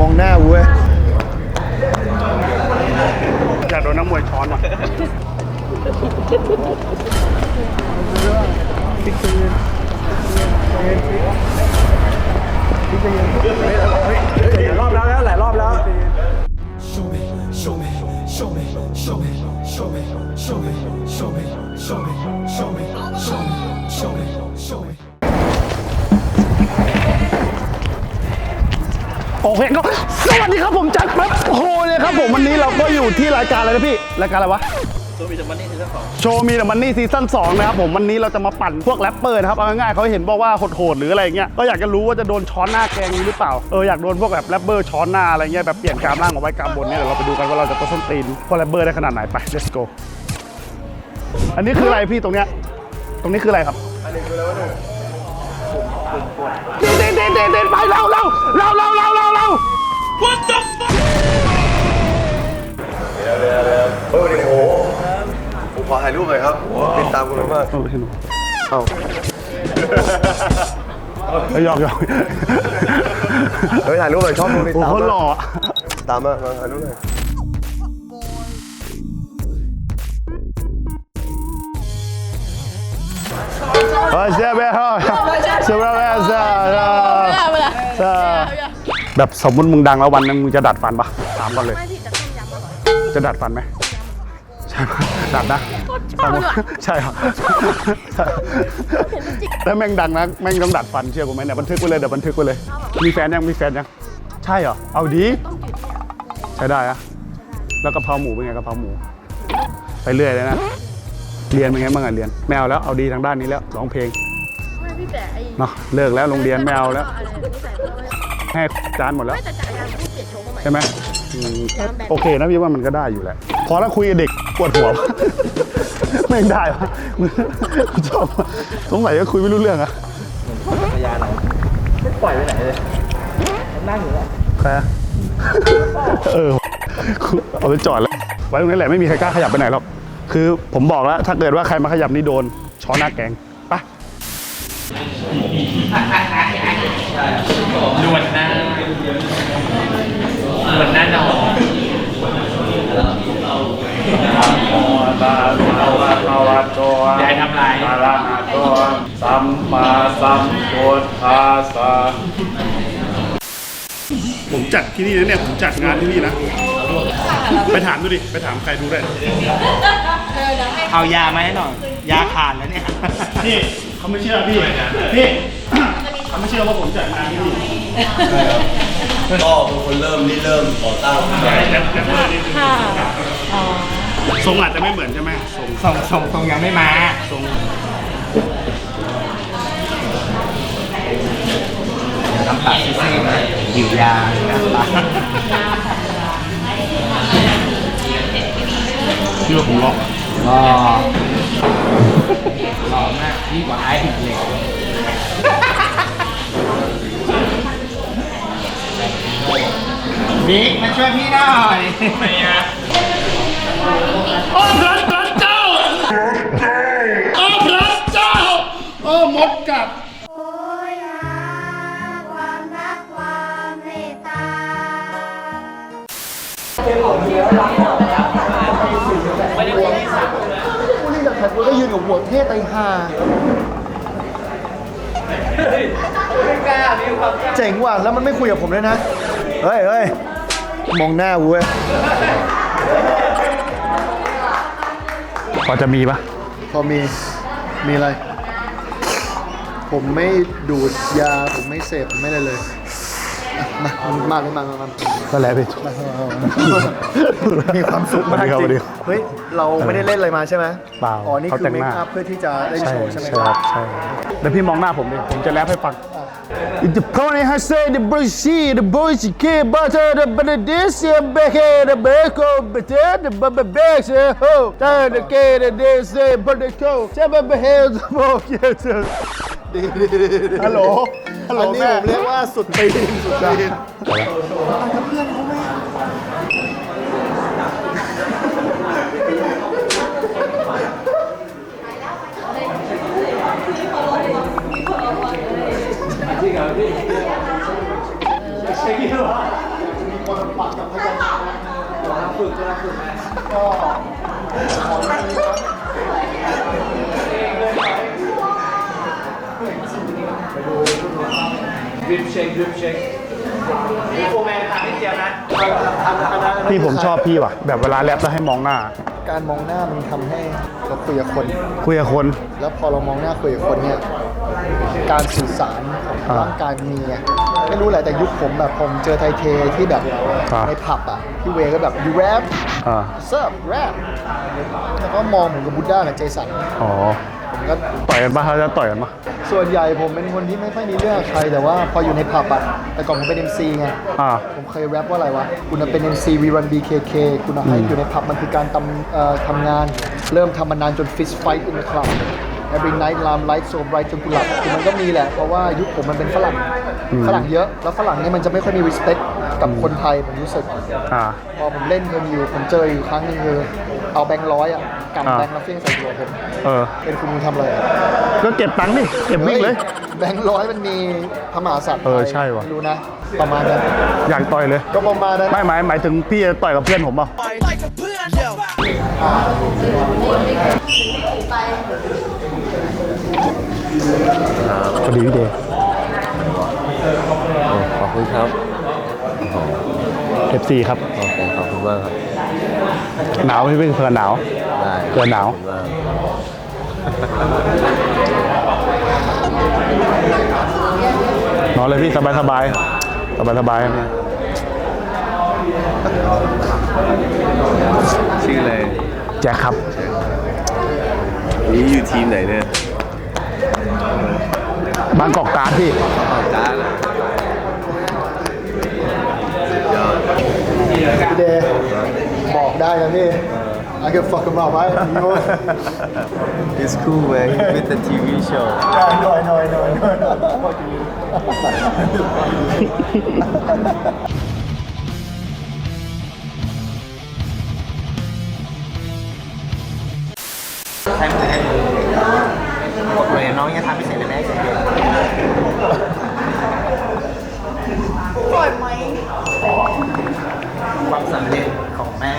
มองหน้ากูเว้ยอยากโดนนักมวยช้อนว่ะรอบแล้วแล้วหลายรอบแล้ว Show me, show me, show me, show me, show me, show me, show me, show me, show me, show me, show me, show me. โอเคก็สวัสดีครับผมจัดแป๊บโฮเลยครับผมวันนี้เราก็อยู่ที่รายการอะไรนะพี่รายการอะไรวะโชว์มีเดอะมันนี่ซีซั่นสองโชว์มีเดอะมันนี่ซีซั่นสองนะครับผมวันนี้เราจะมาปั่นพวกแรปเปอร์นะครับเอาง่ายๆเขาเห็นบอกว่าโหดๆหรืออะไรเงี้ยก็อยากจะรู้ว่าจะโดนช้อนหน้าแกงนี้หรือเปล่าเอออยากโดนพวกแบบแรปเปอร์ช้อนหน้าอะไรเงี้ยแบบเปลี่ยนกรามล่างมาไว้กรามบนเนี่ยเดี๋ยวเราไปดูกันว่าเราจะตัวส้นตีนพวกแรปเปอร์ได้ขนาดไหนไป let's go อันนี้คืออะไรพี่ตรงเนี้ยตรงนี้คืออะไรครับเด็ดเด็ดเด็ดเด็ดเด็ดไปเร็วเร็วเร็วเร็วเร็วเร็วเร็ว เฮ้ยวันนี้โอ้โหผมขอถ่ายรูปหน่อยครับติดตามคุณมากเออเห็นไหมเอาเอ้ยหยอกหยอกเฮ้ยถ่ายรูปหน่อยชอบดูติดโอ้ตามโหมากหล่ออะตามมามาถ่ายรูปหน่อยเฮ้ยเสียไปเฮ้ยเสียไปเฮ้ยเสียเสีย แบบสมมติมึงดังแล้ววันหนึงมึงจะดัดฟันปะถามก่อนเลย ไม่ผิดจะต้มยำอร่อยจะดัดฟันไหมใช่ปะดัดนะชอบเลยว่ะใช่ครับถ้าแม่งดังนะแม่งต้องดัดฟันเชื่อกูไหมเนี่ยบันทึกไว้เลยเดี๋ยวบันทึกไว้เลย มีแฟนยังมีแฟนยังใช่เหรอเอาดีต้องกินเนี่ยใช้ได้อะแล้วกะเพราหมูเป็นไงกะเพราหมู ไปเรื่อยเลยนะเรียนเป็นไงบ้างอะเรียนไม่เอาแล้วเอาดีทางด้านนี้แล้วร้องเพลงไม่พี่แต่ไอ้เนาะเลิกแล้วโรงเรียนไม่เอาแล้ว อะไรไม่ใส่เพราะว่า ให้จานหมดแล้ว ไม่แต่จักรยานพูดเปลี่ยนโชว์มาใหม่ ใช่ไหมอืมโอเคนะพี่ว่ามันก็ได้อยู่แหละ พอแล้วคุยกับเด็กปวดหัว ไม่ได้วะชอบสงสัยก็คุยไม่รู้เรื่องอะจักรยานไม่ปล่อยไปไหนเลยนั่งอยู่แล้วใครอะเออเอาไปจอดแล้วไว้ตรงนี้แหละไม่มีใครกล้าขยับไปไหนหรอกคือผมบอกแล้วถ้าเกิดว่าใครมาขยับนี่โดนช้อนหน้าแกงไป นวดหน้านวดหน้าน้องยายทำไรสัมมาสัมพุทธัสสะผมจัดที่นี่นะเนี่ย ผมจัดงานที่นี่นะ ไปถามดูดิ ไปถามใครดูได้ เอายามาให้หน่อย ยาขาดแล้วเนี่ย พี่เขาไม่เชื่อพี่ พี่เขา ไม่เชื่อว่าผมจัดงานที่นี่ก็เป็นคนเริ่มที่เริ่มก่อตั้งทรงอาจจะไม่เหมือนใช่ไหมทรงส่งส่งส่งยังไม่มาทรงทำปากซีดๆหิวยานะครับพี่ว่าผมล็อกก็หล่อมากยิ่งกว่าไอ้ผิดเหล็ก บิ๊กมาช่วยพี่หน่อยไม่อะโอ้พระเจ้าโอ้พระเจ้าโอ้มดกัดโอยหาความรักความเมตตากูก็ยืนกับหัวเทศไตห่าเจ๋งว่ะแล้วมันไม่คุยกับผมเลยนะ เฮ้ยเฮ้ยมองหน้ากูเว้ยพอจะมีปะพอมี มีอะไร ผมไม่ดูดยา ผมไม่เสพ ผมไม่อะไรเลยอะ มามาเลยมามามาก็แล้วพี่มีความสุขมากสวัสดีครับจสวัสดีริงเฮ้ย เราไม่ได้เล่นอะไรมาใช่ไหมเปล่าอ๋อ นี่เขาคือแต่งเมหคน้าอัพเพื่อที่จะเล่นใช่โชว์ใช่ไหมใช่ครับใช่แล้วพี่มองหน้าผมดิ ผมจะแรปให้ฟัง The pony has said the bushy, the bushy kid, butter, the this, the back, the back, the the baby bags, the hoe, turn the kid, the this, the but the coat, seven heads, smoke, yes, ฮัลโหล ฮัลโหลอันนี้แม่ผมเรียกว่าสุดตีนสุดตีนเคนปัดกับพยัญชนะฝึกจะฝึกก็ขอให้ดีครับ ริบเช็คริบเช็คโฟร์แมนทำให้เจียมนะพี่ผมชอบพี่ว่ะ แบบเวลาแรปแล้วให้มองหน้า การมองหน้ามันทำให้เราคุยกับคน คุยกับคน แล้วพอเรามองหน้าคุยกับคนเนี่ยการสื่อสารของอ่าร่างกายมีไงไม่รู้แหละแต่ยุคผมแบบผมเจอไทเทที่แบบอ่า ในผับอะพี่เวย์ก็แบบยูแรปอ่าเซิร์ฟแรปแล้วก็มองเหมือนกับบุดด้ากับเจสันอ๋อ ผมก็ต่อยกันปะเขาจะต่อยกันปะ ส่วนใหญ่ผมเป็นคนที่ไม่ค่อยมีเรื่องกับใครแต่ว่าพออยู่ในผับอะแต่ก่อนผมเป็น MC ไง อ่า ผมเคยแรปว่าอะไรวะ คุณเป็น MC We Run BKK คุณให้อยู่ในผับมันคือการทำเอ่อทำงาน เริ่มทำมานานจน fist fight in the club every night lam light so bright จนกูหลับคือมันก็มีแหละ เพราะว่ายุคผมมันเป็นฝรั่งฝรั่งเยอะ แล้วฝรั่งเนี่ยมันจะไม่ค่อยมี respect กับคนไทยผมรู้สึก อ่า พอผมเล่นเงินอยู่ผมเจออยู่ครั้งหนึงคือ เอาแบงค์ร้อยอะกำอ่าแบงค์แล้วเฟี้ยงใส่หัวผมเออ เป็นคุณมึงทำอะไรอะก็เก็บตังค์ดิเก็บวิ่งเลย แบงค์ร้อยมันมีพระมหากษัตริย์เออใช่ว่ะ ไม่รู้นะ ประมาณนั้นอยากต่อยเลย ก็ประมาณนั้นไม่หมายหมายถึงพี่จะต่อยกับเพื่อนผมเปล่าสวัสดีพี่เดย์ขอบคุณครับ เอฟซีครับ มากครับหนาวพี่เป็นเพื่อนหนาวได้เกินหนาวขอบคุณมากนอนเลยพี่สบายสบายสบายสบายๆพี่ชื่ออะไรแจ็คครับ นี่อยู่ทีมไหนเนี่ยบางกอกการ์ดพี่อ๋อจ้านะยอด พี่เดย์บอกได้นะพี่ I can fuck him up right you know It's cool man with the TV show Yeah, I know I know I know I know I know Fuck you ใช้มือให้มือบอกเลยน้องยังทำไม่เสร็จเลยนะไอ้เสียเดียวความสำเร็จของแม่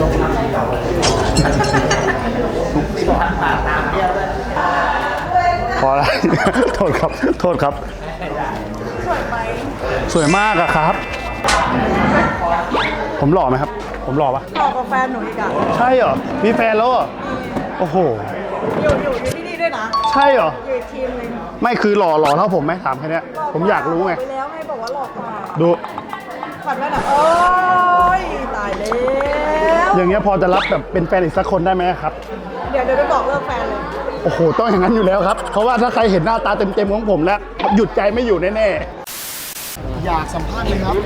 ทุกท่านตาตามเดียวเลย พ อแล้วโทษครับ โทษครับสวยไหมสวยมากอะครับ ผมหล่อไหมครับ ผมหล่อปะต่อกับแฟนหนูอีกอะใช่เหรอ มีแฟนแล้วเหรอโอ้โห อยู่อยู่อยู่ที่นี่ด้วยนะใช่เหรอ อยู่อีกทีมหนึงไม่คือหล่อหล่อเท่าผมไหมถามแค่เนี้ย ผมอยากรู้ไงไปแล้วไงบอกว่าหลอกกว่าดู ฝันไว้นะโอ้ยตายแล้ว อย่างเงี้ยพอจะรับแบบเป็นแฟนอีกสักคนได้ไหมครับ เดี๋ยวเดี๋ยวไปบอกเลิกแฟนเลย โอ้โห ต้องอย่างนั้นอยู่แล้วครับ เพราะว่าถ้าใครเห็นหน้าตาเต็มๆของผมแล้ว หยุดใจไม่อยู่แน่ๆ อยากสัมภาษณ์ไหมครับ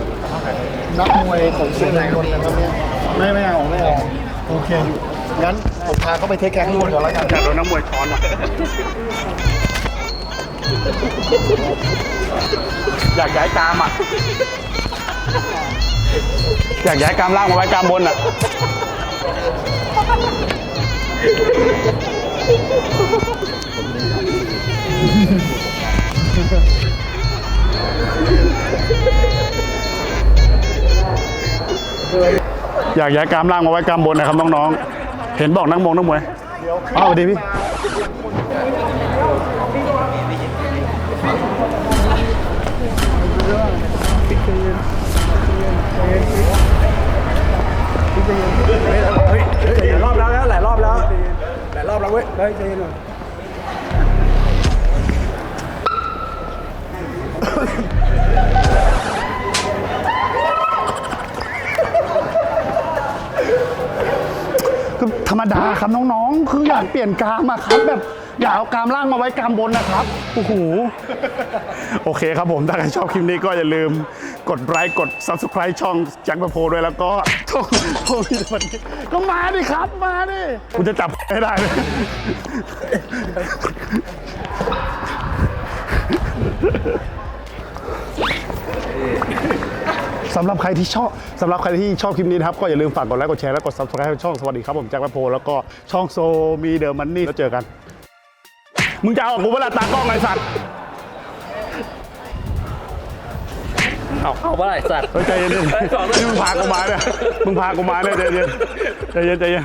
นักมวยของเชียงรายนนท์นะครับเนี่ยไม่ไม่เอาไม่เอาโอเคงั้นผมพาเขาไปเทคแคร์ข้างบนก่อนแล้วกันอยากโดนนักมวยช้อนอะอยากย้ายกามอะอยากย้ายกามล่างมาไว้กามบนอะ อยากย้ายกรามล่างมาไว้กรามบนนะครับน้องๆ เห็นบอกนักมงนักมวยอ้าวสวัสดีพี่รอบแล้วแล้วหลายรอบแล้วหลายรอบแล้วเว้ย เฮ้ยใจเย็นหน่อย ดาครับน้องๆ คืออยากเปลี่ยนกรามอะครับแบบอยากเอากรามล่างมาไว้กรามบนนะครับโอ้โหโอเคครับผม ถ้าใครชอบคลิปนี้ก็อย่าลืมกดไลค์กด subscribe ช่องแจ็คประโพด้วยแล้วก็ช่องโทมีวันนี้ก็มาดิครับมาดิกูจะจับให้ได้เลย สำหรับใครที่ชอบสำหรับใครที่ชอบคลิปนี้นะครับก็อย่าลืมฝากกดไลค์กดแชร์และกด subscribe ให้ช่องสวัสดีครับผมแจ็คแมโพแล้วก็ช่องโซมีเดอะมันนี่แล้วเจอกัน มึงจะเอากับกูเวลาตากล้องไอ้สัตว์เอาเอาว่าไรสัตว์ เฮ้ยใจเย็นดิไอ้สองนี่มึงพากูมาเนี่ยมึงพากูมาเนี่ยใจเย็นใจเย็นใจเย็น